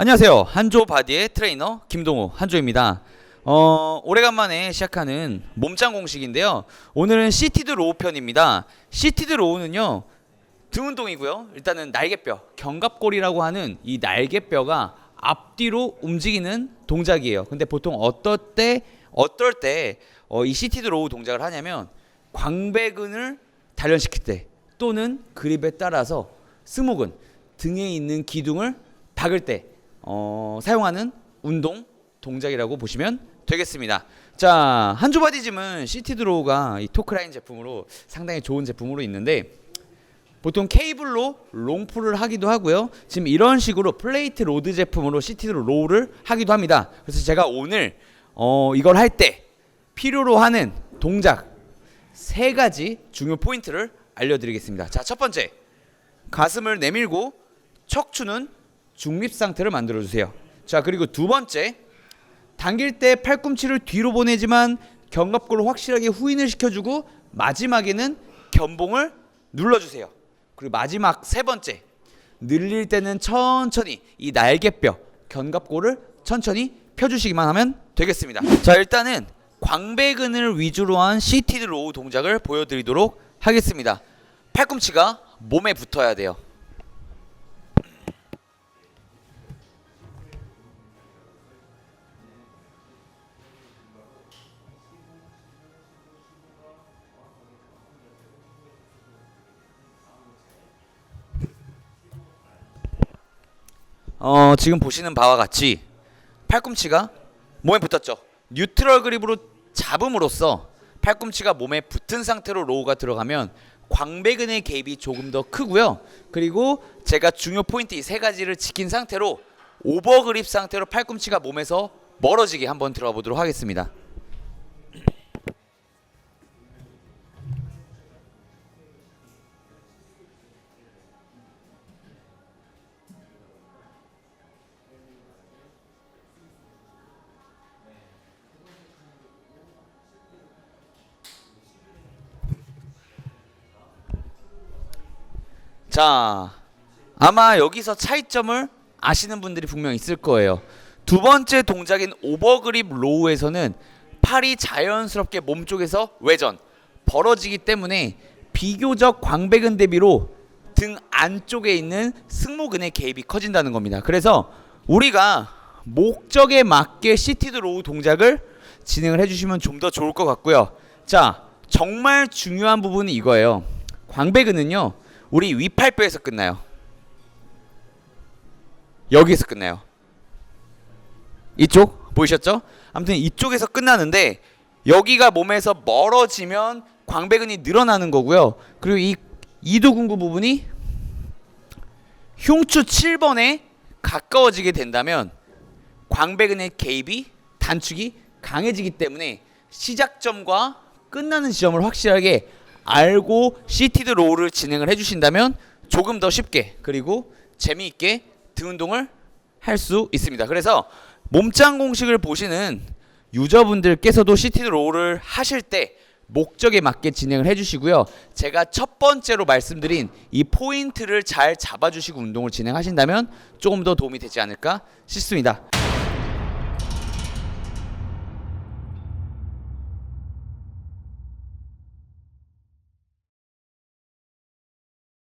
안녕하세요. 한조 바디의 트레이너 김동호 한조입니다. 어, 오래간만에 시작하는 몸짱 공식인데요. 오늘은 시티드 로우 편입니다. 시티드 로우는요. 등 운동이고요. 일단은 날개뼈, 견갑골이라고 하는 이 날개뼈가 앞뒤로 움직이는 동작이에요. 근데 보통 어떨 때 어떨 때 어, 이 시티드 로우 동작을 하냐면 광배근을 단련시킬 때 또는 그립에 따라서 스모근 등에 있는 기둥을 박을 때 어, 사용하는 운동 동작이라고 보시면 되겠습니다. 자, 한조 바디즘은 시티 드로우가 이 토크라인 제품으로 상당히 좋은 제품으로 있는데 보통 케이블로 롱풀을 하기도 하고요. 지금 이런 식으로 플레이트 로드 제품으로 시티 드로 로우를 하기도 합니다. 그래서 제가 오늘 어, 이걸 할 때 필요로 하는 동작 세 가지 중요 포인트를 알려드리겠습니다. 자, 첫 번째 가슴을 내밀고 척추는 중립 상태를 만들어 주세요. 자, 그리고 두 번째 당길 때 팔꿈치를 뒤로 보내지만 견갑골을 확실하게 후인을 시켜주고 마지막에는 견봉을 눌러주세요. 그리고 마지막 세 번째 늘릴 때는 천천히 이 날개뼈 견갑골을 천천히 펴주시기만 하면 되겠습니다. 자 일단은 광배근을 위주로 한 시티드 로우 동작을 보여드리도록 하겠습니다. 팔꿈치가 몸에 붙어야 돼요. 어, 지금 보시는 바와 같이 팔꿈치가 몸에 붙었죠. 뉴트럴 그립으로 잡음으로써 팔꿈치가 몸에 붙은 상태로 로우가 들어가면 광배근의 개입이 조금 더 크고요. 그리고 제가 중요 포인트 이 세 가지를 지킨 상태로 오버 그립 상태로 팔꿈치가 몸에서 멀어지게 한번 들어가 보도록 하겠습니다. 자, 아마 여기서 차이점을 아시는 분들이 분명 있을 거예요. 두 번째 동작인 오버그립 로우에서는 팔이 자연스럽게 몸 쪽에서 외전 벌어지기 때문에 비교적 광배근 대비로 등 안쪽에 있는 승모근의 개입이 커진다는 겁니다. 그래서 우리가 목적에 맞게 시티드 로우 동작을 진행을 해주시면 좀 더 좋을 것 같고요. 자, 정말 중요한 부분이 이거예요. 광배근은요, 우리 위팔뼈에서 끝나요. 여기서 끝나요. 이쪽 보이셨죠? 아무튼 이쪽에서 끝나는데 여기가 몸에서 멀어지면 광배근이 늘어나는 거고요. 그리고 이 이두근구 부분이 흉추 7번에 가까워지게 된다면 광배근의 개입이 단축이 강해지기 때문에 시작점과 끝나는 지점을 확실하게 알고 시티드 로우를 진행을 해주신다면 조금 더 쉽게 그리고 재미있게 등 운동을 할 수 있습니다. 그래서 몸짱 공식을 보시는 유저분들께서도 시티드 로우를 하실 때 목적에 맞게 진행을 해주시고요. 제가 첫 번째로 말씀드린 이 포인트를 잘 잡아주시고 운동을 진행하신다면 조금 더 도움이 되지 않을까 싶습니다.